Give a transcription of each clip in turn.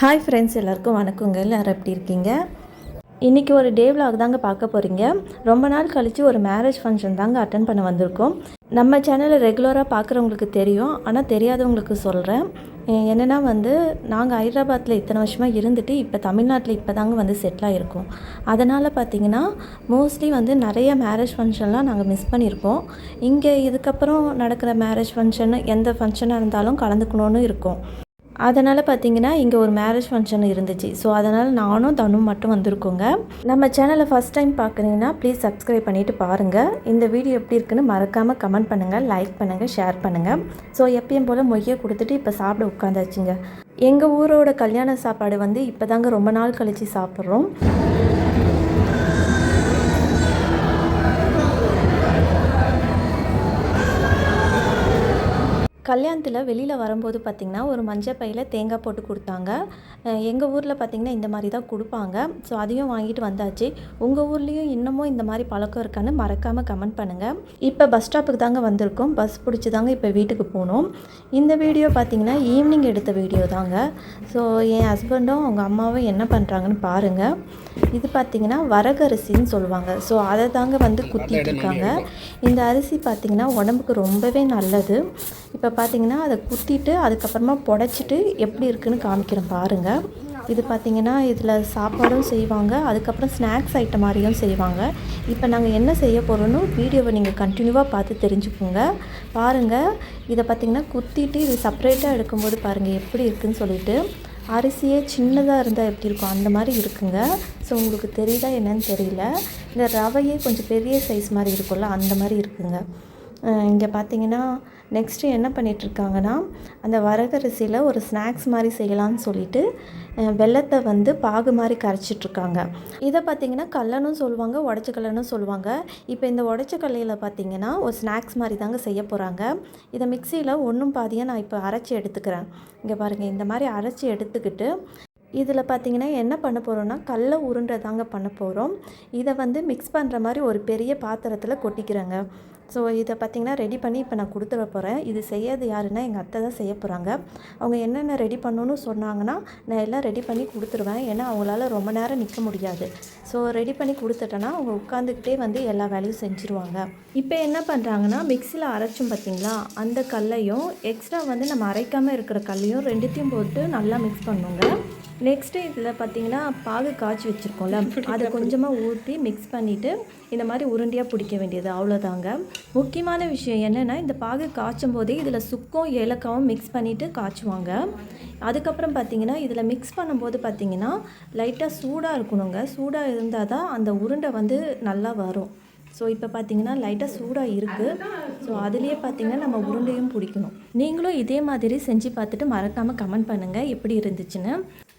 Hi friends எல்லாருக்கும் வணக்கங்க. எல்லாரும் எப்படி இருக்கீங்க? இன்றைக்கி ஒரு டே விலாக் தாங்க பார்க்க போகிறீங்க ரொம்ப நாள் கழித்து ஒரு மேரேஜ் ஃபங்க்ஷன் தாங்க அட்டன் பண்ண வந்திருக்கோம். நம்ம சேனலை ரெகுலராக பார்க்குறவங்களுக்கு தெரியும். ஆனால் தெரியாதவங்களுக்கு சொல்கிறேன் என்னென்னா வந்து நாங்கள் ஹைதராபாத்தில் இத்தனை வருஷமாக இருந்துட்டு இப்போ தமிழ்நாட்டில் இப்போ தாங்க வந்து செட்டில் ஆகிருக்கோம் அதனால் பார்த்தீங்கன்னா மோஸ்ட்லி வந்து நிறைய மேரேஜ் ஃபங்க்ஷன்லாம் நாங்கள் மிஸ் பண்ணியிருக்கோம். இங்கே இதுக்கப்புறம் நடக்கிற மேரேஜ் ஃபங்க்ஷன் எந்த ஃபங்க்ஷனாக இருந்தாலும் கலந்துக்கணும்னு இருக்கும். அதனால் பார்த்தீங்கன்னா இங்கே ஒரு மேரேஜ் ஃபங்க்ஷன் இருந்துச்சு. ஸோ அதனால் நானும் தனும் மட்டும் வந்திருக்கோங்க. நம்ம சேனலை ஃபஸ்ட் டைம் பார்க்குறீங்கன்னா ப்ளீஸ் சப்ஸ்கிரைப் பண்ணிவிட்டு பாருங்கள் இந்த வீடியோ எப்படி இருக்குன்னு மறக்காமல் கமெண்ட் பண்ணுங்கள் லைக் பண்ணுங்கள் ஷேர் பண்ணுங்கள் ஸோ எப்பயும் போல் மொய்யை கொடுத்துட்டு இப்போ சாப்பிட உட்காந்தாச்சுங்க. எங்கள் ஊரோட கல்யாண சாப்பாடு வந்து இப்போ தாங்க ரொம்ப நாள் கழித்து சாப்பிட்றோம். கல்யாணத்தில் வெளியில் வரும்போது பார்த்திங்கன்னா ஒரு மஞ்சள் பையில் தேங்காய் போட்டு கொடுத்தாங்க. எங்கள் ஊரில் பார்த்திங்கன்னா இந்த மாதிரி தான் கொடுப்பாங்க. ஸோ அதையும் வாங்கிட்டு வந்தாச்சு. உங்கள் ஊர்லேயும் இன்னமும் இந்த மாதிரி பழக்கம் இருக்கான்னு மறக்காமல் கமெண்ட் பண்ணுங்கள் இப்போ பஸ் ஸ்டாப்புக்கு தாங்க வந்திருக்கோம். பஸ் பிடிச்சி தாங்க இப்போ வீட்டுக்கு போகணும் இந்த வீடியோ பார்த்திங்கன்னா ஈவினிங் எடுத்த வீடியோ தாங்க. ஸோ என் ஹஸ்பண்டும் அவங்க அம்மாவும் என்ன பண்ணுறாங்கன்னு பாருங்கள் இது பார்த்திங்கன்னா வரகரிசின்னு சொல்லுவாங்க. ஸோ அதை தாங்க வந்து குத்திட்டு இருக்காங்க. இந்த அரிசி பார்த்திங்கன்னா உடம்புக்கு ரொம்பவே நல்லது. இப்போ பார்த்தீங்கன்னா அதை குத்திட்டு அதுக்கப்புறமா புடச்சிட்டு எப்படி இருக்குதுன்னு காமிக்கிறேன் பாருங்கள் இது பார்த்திங்கன்னா இதில் சாப்பாடும் செய்வாங்க. அதுக்கப்புறம் ஸ்நாக்ஸ் ஐட்டம் மாதிரியும் செய்வாங்க. இப்போ நாங்கள் என்ன செய்ய போகிறோன்னு வீடியோவை நீங்கள் கண்டினியூவாக பார்த்து தெரிஞ்சுக்கோங்க. பாருங்கள் இதை பார்த்திங்கன்னா குத்திட்டு இது செப்பரேட்டாக எடுக்கும்போது பாருங்கள் எப்படி இருக்குதுன்னு சொல்லிட்டு அரிசியே சின்னதாக இருந்தால் எப்படி இருக்கும்? அந்த மாதிரி இருக்குங்க. ஸோ உங்களுக்கு தெரியுதா என்னன்னு தெரியல. இந்த ரவையே கொஞ்சம் பெரிய சைஸ் மாதிரி இருக்கும்ல அந்த மாதிரி இருக்குங்க. இங்கே பார்த்தீங்கன்னா நெக்ஸ்ட்டு என்ன பண்ணிகிட்ருக்காங்கன்னா அந்த வரகரிசியில் ஒரு ஸ்நாக்ஸ் மாதிரி செய்யலான்னு சொல்லிட்டு வெள்ளத்தை வெல்லத்தை வந்து பாகு மாதிரி கரைச்சிட்ருக்காங்க. இதை பார்த்தீங்கன்னா கல்லனும் சொல்லுவாங்க உடச்ச கல்லனும் சொல்லுவாங்க. இப்போ இந்த உடச்ச கல்லையில் பார்த்தீங்கன்னா ஒரு ஸ்நாக்ஸ் மாதிரி தாங்க செய்ய போகிறாங்க இதை மிக்சியில் ஒன்றும் பாதியாக நான் இப்போ அரைச்சி எடுத்துக்கிறேன். இங்கே பாருங்கள் இந்த மாதிரி அரைச்சி எடுத்துக்கிட்டு இதில் பார்த்தீங்கன்னா என்ன பண்ண போகிறோம்னா கடல உருண்டை தாங்க பண்ண போகிறோம் இதை வந்து மிக்ஸ் பண்ணுற மாதிரி ஒரு பெரிய பாத்திரத்தில் கொட்டிக்கிறேங்க. ஸோ இதை பார்த்தீங்கன்னா ரெடி பண்ணி இப்போ நான் கொடுத்துட போகிறேன் இது செய்யறது யாருன்னா எங்கள் அத்தை தான் செய்ய போகிறாங்க அவங்க என்னென்ன ரெடி பண்ணணும்னு சொன்னாங்கன்னா நான் எல்லாம் ரெடி பண்ணி கொடுத்துருவேன். ஏன்னா அவங்களால ரொம்ப நேரம் நிற்க முடியாது. ஸோ ரெடி பண்ணி கொடுத்துட்டேன்னா அவங்க உட்காந்துக்கிட்டே வந்து எல்லா வேலையும் செஞ்சுருவாங்க. இப்போ என்ன பண்ணுறாங்கன்னா மிக்சியில் அரைச்சும் பார்த்தீங்களா? அந்த கல்லையும் எக்ஸ்ட்ரா வந்து நம்ம அரைக்காமல் இருக்கிற கல்லையும் ரெண்டுத்தையும் போட்டு நல்லா மிக்ஸ் பண்ணுங்க. நெக்ஸ்ட்டு இதில் பார்த்தீங்கன்னா பாகு காய்ச்சி வச்சுருக்கோம்ல அதை கொஞ்சமாக ஊற்றி மிக்ஸ் பண்ணிவிட்டு இந்த மாதிரி உருண்டையாக பிடிக்க வேண்டியது அவ்வளோதாங்க முக்கியமான விஷயம் என்னென்னா இந்த பாகு காய்ச்சும் போதே இதில் சுக்கும் ஏலக்காவும் மிக்ஸ் பண்ணிவிட்டு காய்ச்சுவாங்க. அதுக்கப்புறம் பார்த்தீங்கன்னா இதில் மிக்ஸ் பண்ணும்போது பார்த்தீங்கன்னா லைட்டாக சூடாக இருக்கணுங்க. சூடாக இருந்தால் தான் அந்த உருண்டை வந்து நல்லா வரும். ஸோ இப்போ பார்த்தீங்கன்னா லைட்டாக சூடாக இருக்குது ஸோ அதுலேயே பார்த்தீங்கன்னா நம்ம உருண்டையும் பிடிக்கணும். நீங்களும் இதே மாதிரி செஞ்சு பார்த்துட்டு மறக்காமல் கமெண்ட் பண்ணுங்கள் எப்படி இருந்துச்சுன்னு.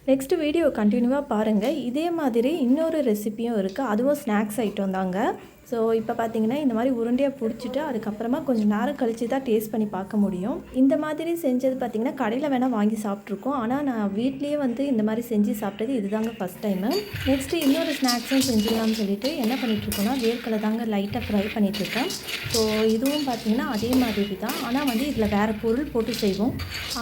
நெக்ஸ்ட் வீடியோ கண்டினியூவாக பாருங்கள் இதே மாதிரி இன்னொரு ரெசிபியும் இருக்குது அதுவும் ஸ்நாக்ஸ் ஐட்டம் தாங்க. ஸோ இப்போ பார்த்தீங்கன்னா இந்த மாதிரி உருண்டையாக பிடிச்சிட்டு அதுக்கப்புறமா கொஞ்சம் நேரம் கழித்து தான் டேஸ்ட் பண்ணி பார்க்க முடியும். இந்த மாதிரி செஞ்சது பார்த்தீங்கன்னா கடையில் வேணால் வாங்கி சாப்பிட்ருக்கோம் ஆனால் நான் வீட்லேயே வந்து இந்த மாதிரி செஞ்சு சாப்பிட்டது இதுதாங்க ஃபஸ்ட் டைமு நெக்ஸ்ட்டு இன்னொரு ஸ்நாக்ஸும் செஞ்சிடலாம்னு சொல்லிட்டு என்ன பண்ணிகிட்ருக்கோன்னா வேர்க்கடலை தாங்க லைட்டாக ஃப்ரை பண்ணிகிட்ருக்கேன் ஸோ இதுவும் பார்த்தீங்கன்னா அதே மாதிரி தான். ஆனால் வந்து இதில் வேறு பொருள் போட்டு செய்வோம்.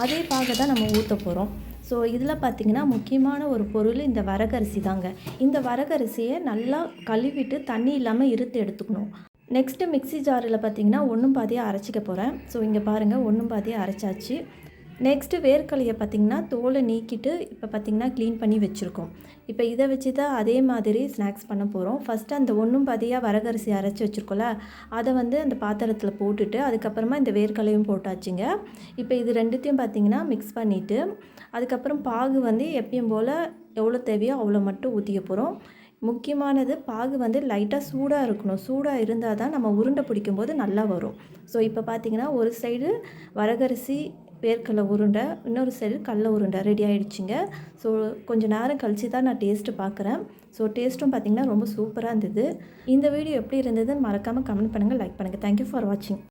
அதே பாக தான் நம்ம ஊற்ற போகிறோம் ஸோ இதில் பார்த்தீங்கன்னா முக்கியமான ஒரு பொருள் இந்த வரகரிசி தாங்க. இந்த வரகரிசியை நல்லா கழுவிட்டு தண்ணி இல்லாமல் இருத்து எடுத்துக்கணும். நெக்ஸ்ட்டு மிக்ஸி ஜாரில் பார்த்தீங்கன்னா ஒன்றும் பாதியாக அரைச்சிக்க போகிறேன் ஸோ இங்கே பாருங்கள் ஒன்றும் பாதியாக அரைச்சாச்சு. நெக்ஸ்ட்டு வேர்க்கலையை பார்த்திங்கன்னா தோலை நீக்கிட்டு இப்போ பார்த்திங்கன்னா க்ளீன் பண்ணி வச்சுருக்கோம். இப்போ இதை வச்சு தான் அதே மாதிரி ஸ்நாக்ஸ் பண்ண போகிறோம் ஃபஸ்ட்டு அந்த ஒன்றும் பாதியாக வரகரிசி அரைச்சி வச்சுருக்கோல அதை வந்து அந்த பாத்திரத்தில் போட்டுட்டு அதுக்கப்புறமா இந்த வேர்க்கலையும் போட்டாச்சுங்க. இப்போ இது ரெண்டுத்தையும் பார்த்திங்கன்னா மிக்ஸ் பண்ணிவிட்டு அதுக்கப்புறம் பாகு வந்து எப்பயும் போல் எவ்வளோ தேவையோ அவ்வளோ மட்டும் ஊற்றிக்க போகிறோம் முக்கியமானது பாகு வந்து லைட்டாக சூடாக இருக்கணும். சூடாக இருந்தால் தான் நம்ம உருண்டை பிடிக்கும்போது நல்லா வரும். ஸோ இப்போ பார்த்தீங்கன்னா ஒரு சைடு வரகரிசி வேர்க்கடலை உருண்டை இன்னொரு சைடு கடல உருண்டை ரெடி ஆகிடுச்சிங்க ஸோ கொஞ்சம் நேரம் கழித்து தான் நான் டேஸ்ட்டு பார்க்குறேன். ஸோ டேஸ்ட்டும் பார்த்திங்கன்னா ரொம்ப சூப்பராக இருந்தது. இந்த வீடியோ எப்படி இருந்ததுன்னு மறக்காமல் கமெண்ட் பண்ணுங்கள் லைக் பண்ணுங்கள் தேங்க்யூ ஃபார் வாட்சிங்